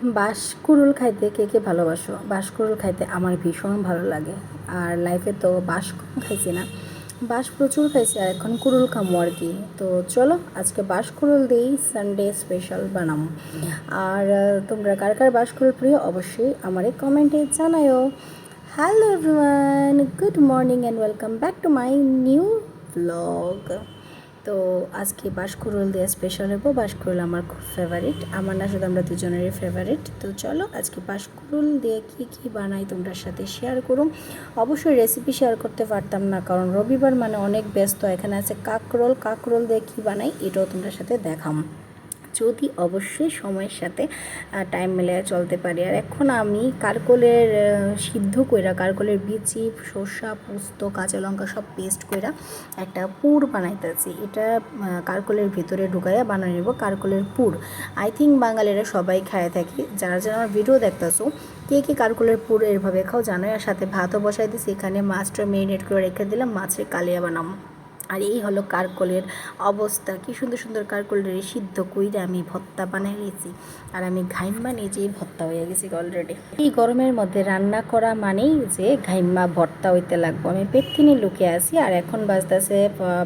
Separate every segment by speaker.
Speaker 1: বাঁশকুড়ুল খাইতে কে কে ভালোবাসো? বাঁশকুড়ুল খাইতে আমার ভীষণ ভালো লাগে। আর লাইফে তো বাঁশ খাইছি না। বাঁশ প্রচুর খাইছি আর এখন কুড়ুল খামো আর কি। তো চলো, আজকে বাঁশ কুড়ুল দিয়েই সানডে স্পেশাল বানাম। আর তোমরা কার কার বাঁশ কুড়ুল প্রিয়, অবশ্যই আমার এই কমেন্টে জানায়ও hello everyone good morning and welcome back to my new blog তো আজকে বাঁশকুড়ুল দিয়ে স্পেশাল হব। বাঁশকুড়ুল আমার খুব ফেভারিট আমার না শুধু আমরা দুজনেরই ফেভারিট তো চলো আজকে বাঁশকুড়ুল দিয়ে কী কী বানাই তোমার সাথে শেয়ার করুম অবশ্যই রেসিপি শেয়ার করতে পারতাম না, কারণ রবিবার মানে অনেক ব্যস্ত। এখানে আছে কাকরোল। কাকরোল দিয়ে কী বানাই এটাও তোমরা সাথে দেখাম। যদি অবশ্যই সময়ের সাথে টাইম মিলে চলতে পারি। আর এখন আমি কারকলের সিদ্ধ কইরা, কারকলের বিচি, সর্ষা, পোস্ত, কাঁচা লঙ্কা সব পেস্ট কইরা একটা পুর বানাইতেছি। এটা কারকলের ভিতরে ঢুকাইয়া বানিয়ে নেব, কারকলের পুর। আই থিঙ্ক বাঙালিরা সবাই খায় থাকি। যারা যারা আমার ভিডিও দেখতেছো, কে কে কারকলের পুর এরভাবে খাও জানো আর সাথে ভাতও বসাই দিছি। এখানে মাছটা মেরিনেট করে রেখে দিলাম, মাছের কালিয়া বানাবো। আর এই হলো কারকলের অবস্থা। কি সুন্দর সুন্দর কারকলের সিদ্ধ কইরে আমি ভত্তা বানিয়ে নিয়েছি আর আমি ঘাইম্মা নিজেই ভত্তা হয়ে গেছি অলরেডি এই গরমের মধ্যে রান্না করা মানেই যে ঘাইম্মা ভর্তা হইতে লাগবো। আমি পেত্তিনি লুকিয়ে আছি আর এখন বাজতেছে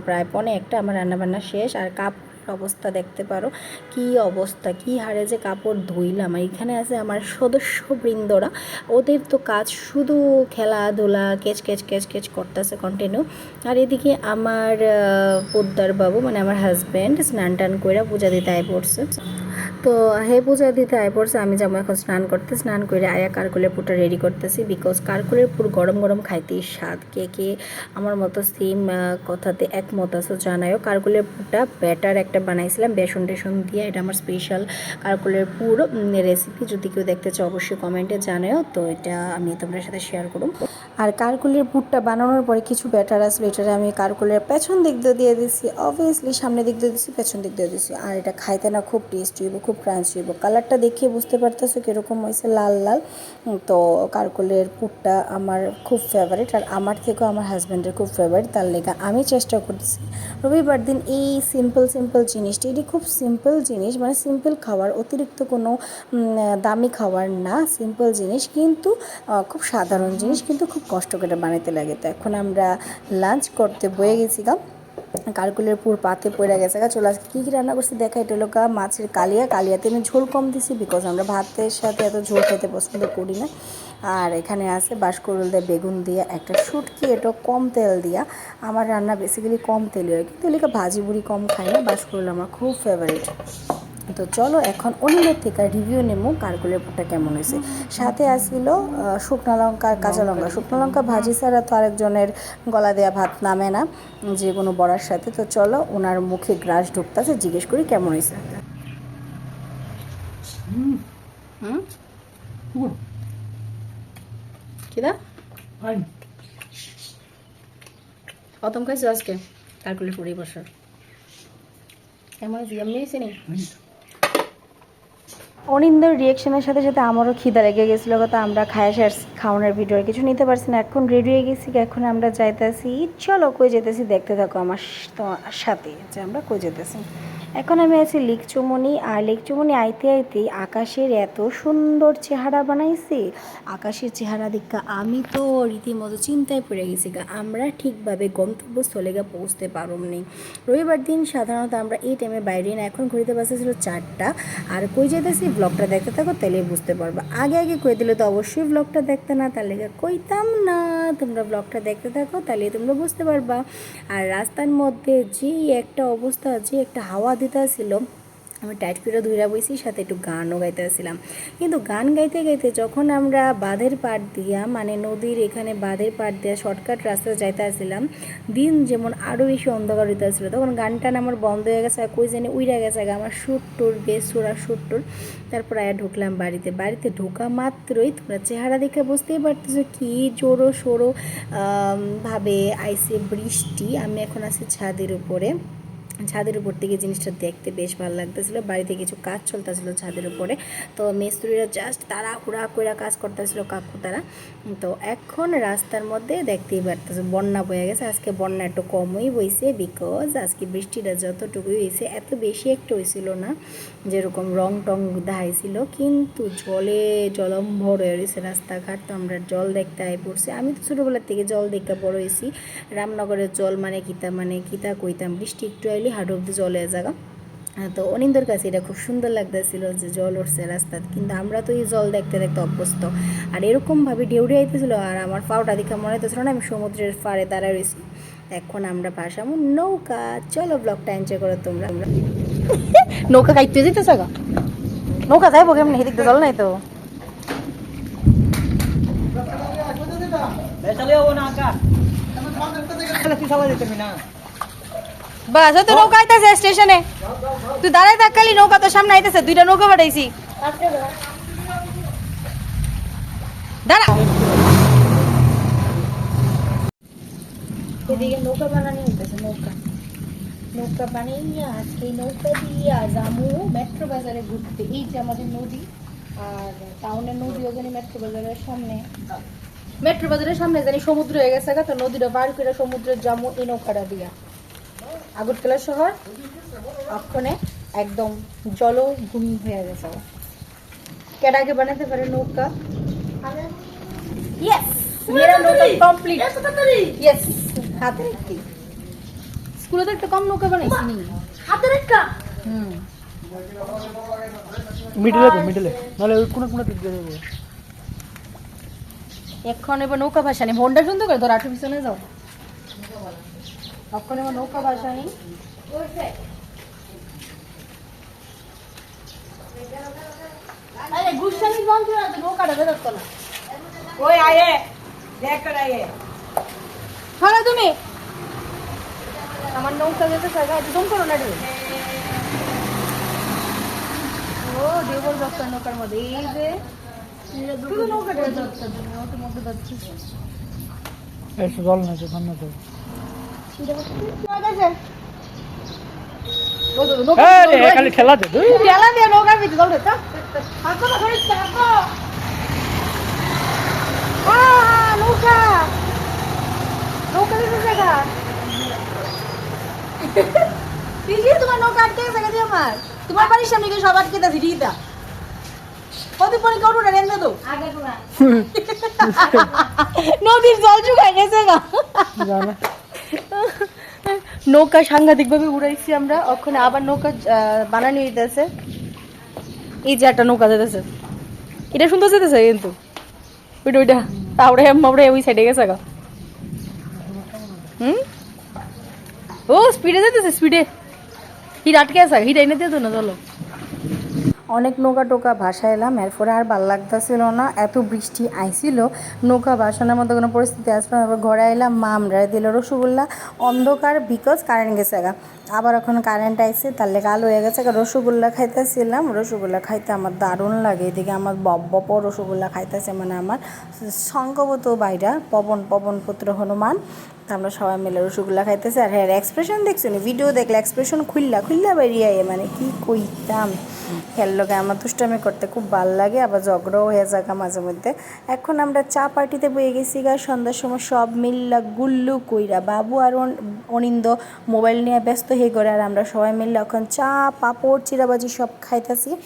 Speaker 1: প্রায় পনে একটা, আমার রান্নাবান্না শেষ। আর কাপ অবস্থা দেখতে পারো। কি অবস্থা, কি হারে যে কাপড় ধুইলাম। আর এখানে আছে আমার সদস্যবৃন্দরা। ওদের তো কাজ শুধু খেলাধুলা, কেচ কেচ কেচ কেচ করতেছে কন্টিনিউ আর এদিকে আমার পোদ্দার বাবু মানে আমার হাজব্যান্ড স্নান টান করে পূজা দিতে আয় পড়ছে। তো হে পূজা দিতে আয় পড়ছে, আমি যাব এখন স্নান করতে। স্নান করে আয়া কারকুলের পুরটা রেডি করতেছি বিকজ কারকুলের পুর গরম গরম খাইতেই স্বাদ। কে কে আমার মতো সেম কথাতে একমত আছো জানায়ও। কারকুলের পুরটা ব্যাটার একটা বানাইছিলাম, বেসন টেসন দিয়ে। এটা আমার স্পেশাল কারকুলের পুর রেসিপি যদি কেউ দেখতে চাও, অবশ্যই কমেন্টে জানায়ও। তো এটা আমি তোমাদের সাথে শেয়ার করুন আর কারকুলের পুরটা বানানোর পরে কিছু ব্যাটার আসবে এটারে আমি কারকুলের পেছন দিক দিয়ে দিয়ে দিছি। অবভিয়াসলি সামনে দিক দিয়ে দিছি, পেছন দিক দিয়ে দিছি। আর এটা খাইতে না খুব টেস্টি হইব, খুব ক্রাঞ্চি হইব। কালারটা দেখিয়ে বুঝতে পারতেছো কীরকম হয়েছে লাল লাল। তো কারকুলের পুরটা আমার খুব ফেভারিট আর আমার থেকেও আমার হাজব্যান্ডের খুব ফেভারিট তার লেগে আমি চেষ্টা করতেছি। রবিবার দিন এই সিম্পল সিম্পল জিনিসটা, এটি খুব সিম্পল জিনিস মানে সিম্পল খাবার অতিরিক্ত কোনো দামি খাবার না সিম্পল জিনিস। কিন্তু খুব সাধারণ জিনিস, কিন্তু খুব কষ্ট করে বানাইতে লাগে। তো এখন আমরা লাঞ্চ করতে বয়ে গেছি গা। কারকুলের পুর পাতে পড়ে গেছে গা। চলে আসছে কী কী রান্না করছি দেখা, এটা গা মাছের কালিয়া। কালিয়াতে আমি ঝোল কম দিছি বিকজ আমরা ভাতের সাথে এত ঝোল খেতে পছন্দ করি না। আর এখানে আছে বাঁশকুড়ুল দিয়ে বেগুন দিয়ে একটা শুটকি এটা কম তেল দিয়া। আমার রান্না বেসিক্যালি কম তেলে হয় কিন্তু এলাকা ভাজি বুড়ি কম খাই না। বাঁশকুড়ুল আমার খুব ফেভারিট তো চলো এখন অন্যের থেকে রিভিউ নেব কারকুলের পুরটা কেমন হয়েছে। সাথে আসছিল আহ, শুকনো লঙ্কা আর কাঁচা লঙ্কা। শুকনো লঙ্কা ভাজি ছাড়া তো আরেকজনের গলা দেওয়া ভাত নামে না যে কোনো বড়ার সাথে। তো চলো ওনার মুখে গ্রাস ঢুকতেছে জিজ্ঞেস করি কেমন হয়েছে। কিদা
Speaker 2: Fine.
Speaker 1: প্রথম খাইছো আজকে? পুরি বছর কেমন এমনি নি? অনিন্দর রিয়েকশনের সাথে সাথে আমারও খিদা লেগে গেছিল কথা আমরা খায় শেষ খাওয়ানোর ভিডিও কিছু নিতে পারছি না। এখন রেডি হয়ে গেছি এখন আমরা যাইতেছি। চলো কই যেতেছি দেখতে থাকো আমার সাথে যে আমরা কই যেতেছি। এখন আমি আছি লিকচুমনি আর লিকচুমনি আইতে আইতে আকাশের এত সুন্দর চেহারা বানাইছে। আকাশের চেহারা দেখা আমি তো রীতিমতো চিন্তায় পড়ে গেছি গা, আমরা ঠিকভাবে গন্তব্যস্থলে গা পৌঁছতে পারবনি রবিবার দিন সাধারণত আমরা এই টাইমে বাইরে না, এখন ঘুরিতে পারছে ছিল চারটা। আর কই যেতেছি ব্লগটা দেখতে থাকো তাহলে বুঝতে পারবা। আগে আগে কই দিলে তো অবশ্যই ব্লগটা দেখতে না তাহলে গা কইতাম না, তোমরা ব্লগটা দেখতে থাকো তাহলে তোমরা বুঝতে পারবা। আর রাস্তার মধ্যে যে একটা অবস্থা, যে একটা হাওয়া দিতে ছিল আমি টাইট করে ধুইরা বইছি, সাথে একটু গানও গাইতে আসছিলাম। কিন্তু গান গাইতে গাইতে যখন আমরা বাঁধের পাড় দিয়া মানে নদীর এখানে বাঁধের পাড় দিয়া শর্টকাট রাস্তায় যাইতে আসছিলাম, দিন যেমন আরও বেশি অন্ধকার হইতে আসছিল। তখন গান টান আমার বন্ধ হয়ে গেছে কই জানি উইরা গেছে আমার সুর টুর বেশ সুর টুর তারপর আয়া ঢুকলাম বাড়িতে। বাড়িতে ঢোকা মাত্রই তোমরা চেহারা দেখে বুঝতেই পারতেছো কি জোরো সোরো ভাবে আইসে বৃষ্টি। আমি এখন আছি ছাদের উপরে। ছাদের উপর থেকে জিনিসটা দেখতে বেশ ভালো লাগতেছিল। বাড়িতে কিছু কাজ চলতেছিল ছাদের উপরে। তো মিস্ত্রিরা জাস্ট তারা হুড়া করে কাজ করতেছিল কাকু তারা। তো এখন রাস্তার মধ্যে দেখতেই পারতেছে, বন্যা বয়ে গেছে। আজকে বন্যা একটু কমই বইছে বিকজ আজকে বৃষ্টিটা যতটুকুই হয়েছে এত বেশি একটা হয়েছিল না যেরকম রং টং দেখাইছিল কিন্তু জলে জলম্ভর হয়ে রয়েছে রাস্তাঘাট। তো আমরা জল দেখতে আই পড়ছি। আমি তো ছোটোবেলার থেকে জল দেখতে বড় হয়েছি। রামনগরের জল মানে কিতা মানে কিতা কইতাম। বৃষ্টি একটু আইলে হাট অব্দি জলে জায়গা। তো অনিন্দর কাছে এটা খুব সুন্দর লাগতেছিল যে জল উঠছে রাস্তা কিন্তু আমরা তো এই জল দেখতে দেখতে অভ্যস্ত। আর এরকমভাবে ঢেউড়ে আইতেছিল আর আমার পাওটা দেখে মনে হতেছিল না আমি সমুদ্রের পাড়ে দাঁড়ায় রয়েছি এখন আমরা ভাসাবো নৌকা। চলো ব্লগটা এনজয় করো তোমরা। আমরা নৌকা কাইতে যেতেছে গা? নৌকা যাইবো কেমন? হেদিক জল নাই তো। বাস তো নৌকা আইতেছে স্টেশনে। তুই দাঁড়াই থাক খালি নৌকা তো সামনে আইতেছে দুইটা নৌকা পাঠাইছি। দাঁড়া। এদিকে নৌকা বানানি হইতেছে নৌকা। নৌকা বানাইয়া আজকে নৌকা দিয়া যামু মেট্রো বাজারে ঘুরতে। এই যে আমাদের নদী আর টাউনের নদী ওখানে মেট্রো বাজারের সামনে। মেট্রো বাজারের সামনে জানি সমুদ্র হয়ে গেছে গা, তো নদীটা পার করে সমুদ্রের যামু এই নৌকাটা দিয়া। আগরতলা শহর অক্ষণে একদম জলভূমি হয়ে গেছে। কেডাকে বানাতে পারে নৌকা? মেরা নৌকা কমপ্লিট ইয়েস হাতের একটি। স্কুলে তো একটা কম নৌকা বানাইছি নি। হাতের একটা? হুম।
Speaker 2: মিডলে তো মিডলে নাহলে ওই কোনো কোনো দিক দিয়ে
Speaker 1: এখন এবার নৌকা নেই ফোনটা সুন্দর করে তোর আঠু পিছনে যাও। এখন নৌকা ভাষা নেই আরে গুসানি বন্ধ করে নৌকাটা বেরোতো না
Speaker 2: ওই আয়ে দেখ আয়ে
Speaker 1: ধরো তুমি আমার নৌকা যেতে থাকা একদম করো না ঢেউ ও দেবর দপ্তর নৌকার মধ্যে এই যে শুধু নৌকাটা দপ্তর ওটার মধ্যে যাচ্ছি
Speaker 2: জল না ঠান্ডা তো খালি খেলা দে
Speaker 1: নৌকার ভিতরে তো না নৌকা। নৌকা জায়গা। তোমার নৌকা আটকে গেছে গেছে আমার? তোমার বাড়ির সামনে গিয়ে সব আটকে দিয়েছি দিদা কত পরে কেউ উঠে রেন্দে তো নদীর জল শুকায় গেছে
Speaker 2: জানা।
Speaker 1: নৌকা সাংঘাতিকভাবে উড়াইছি আমরা। ওখানে আবার নৌকা বানানো হইতেছে। এই যে একটা নৌকা যেতেছে এটা সুন্দর যেতেছে কিন্তু। ওইটা ওইটা। তাওড়ে মামড়ে ওই সাইডে গেছে গা। হুম? ও স্পিডে যেতেছে স্পিডে হিট আটকে আসা হিট এনে দিয়ে তো না, চলো। অনেক নৌকা টোকা ভাসাইলাম এরপরে আর ভালো লাগতেছিল না। এত বৃষ্টি আইছিল। নৌকা ভাসানোর মতো কোনো পরিস্থিতি আসলো না। ঘরে আইলাম মা আমরা দিল রসগোল্লা। অন্ধকার বিকজ কারেন্ট গেছে গা। আবার এখন কারেন্ট আইছে, তার লেগে আলো হয়ে গেছে। রসগোল্লা খাইতেছিলাম। রসগোল্লা খাইতে আমার দারুণ লাগে। এদিকে আমার বপ রসগোল্লা খাইতেছে মানে আমার। সংকবত বাইরা পবন পবন পুত্র হনুমান আমরা সবাই মিলে রসগোল্লা খাইতেছি। আর হ্যাঁ এক্সপ্রেশন দেখছি ভিডিও দেখলে এক্সপ্রেশন খুললা খুললা বেরিয়ে মানে কি কইতাম? খেললোকে আমার দুষ্টামি করতে খুব ভালো লাগে, আবার ঝগড়াও হয়ে যাগা মাঝে মধ্যে। এখন আমরা চা পার্টিতে বয়ে গেছি গা, সন্ধ্যার সময় সব মিল্লা গুল্লু কইরা, বাবু আর অন- অনিন্দ মোবাইল নিয়ে ব্যস্ত হয়ে করে আর আমরা সবাই মিললে এখন চা, পাপড় চিরাবাজি সব খাইতেছি।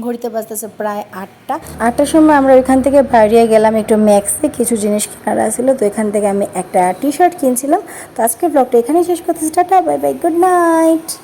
Speaker 1: ঘড়িতে বাজতেছে প্রায় আটটা। আটটার সময় আমরা ওইখান থেকে বাইরে গেলাম একটু ম্যাক্সে, কিছু জিনিস কেনার আছিল, তো এখান থেকে আমি একটা টি শার্ট কিনছিলাম। তো আজকের ব্লগটা এখানেই শেষ করতেছি, tata, bye bye, good night.